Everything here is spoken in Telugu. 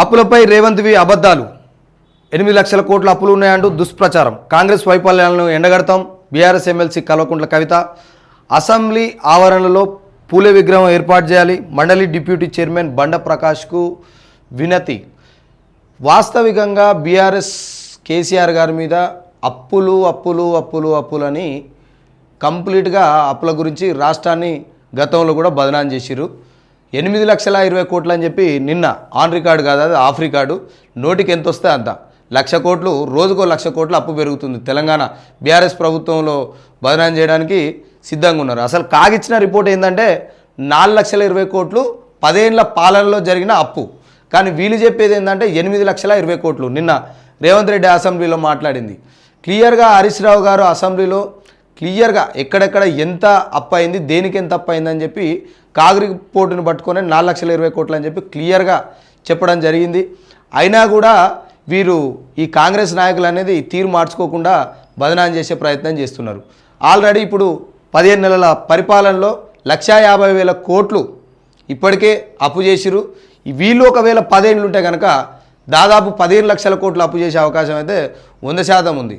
అప్పులపై రేవంత్వి అబద్ధాలు. ఎనిమిది లక్షల కోట్ల అప్పులు ఉన్నాయంటూ దుష్ప్రచారం. కాంగ్రెస్ వైఫల్యాలను ఎండగడతాం. BRS MLC Kalvakuntla Kavitha. Assembly ఆవరణలో పూలే విగ్రహం ఏర్పాటు చేయాలి. మండలి డిప్యూటీ చైర్మన్ బండ ప్రకాష్కు వినతి. వాస్తవికంగా బీఆర్ఎస్ కేసీఆర్ గారి మీద అప్పులు అప్పులు అప్పులు అప్పులని కంప్లీట్గా అప్పుల గురించి రాష్ట్రాన్ని గతంలో కూడా బదనాం చేసిరు ఎనిమిది లక్షల ఇరవై కోట్లు అని చెప్పి నిన్న ఆన్ రికార్డు కాదు అది ఆఫ్ రికార్డు నోటికి ఎంత వస్తే అంత. లక్ష కోట్లు రోజుకో లక్ష కోట్లు అప్పు పెరుగుతుంది. తెలంగాణ బీఆర్ఎస్ ప్రభుత్వంలో బదనాం చేయడానికి సిద్ధంగా ఉన్నారు. అసలు కాగిచ్చిన రిపోర్ట్ ఏంటంటే నాలుగు లక్షల ఇరవై కోట్లు పదేళ్ళ పాలనలో జరిగిన అప్పు. కానీ వీళ్ళు చెప్పేది ఏంటంటే ఎనిమిది లక్షల ఇరవై కోట్లు. నిన్న రేవంత్ రెడ్డి అసెంబ్లీలో మాట్లాడింది. క్లియర్గా హరీష్ రావు గారు అసెంబ్లీలో క్లియర్గా ఎక్కడెక్కడ ఎంత అప్పు అయింది దేనికి ఎంత అప్పు అయిందని చెప్పి కాగిరి పోటును పట్టుకొని నాలుగు లక్షల ఇరవై కోట్లు అని చెప్పి క్లియర్గా చెప్పడం జరిగింది. అయినా కూడా వీరు ఈ కాంగ్రెస్ నాయకులు అనేది తీరు మార్చుకోకుండా బదనాం చేసే ప్రయత్నం చేస్తున్నారు. ఆల్రెడీ ఇప్పుడు పదిహేను నెలల పరిపాలనలో లక్షా యాభై వేల కోట్లు ఇప్పటికే అప్పు చేసిరు వీళ్ళు ఒకవేళ పదేళ్ళు ఉంటే కనుక దాదాపు పదిహేను లక్షల కోట్లు అప్పు చేసే అవకాశం అయితే వంద శాతం ఉంది.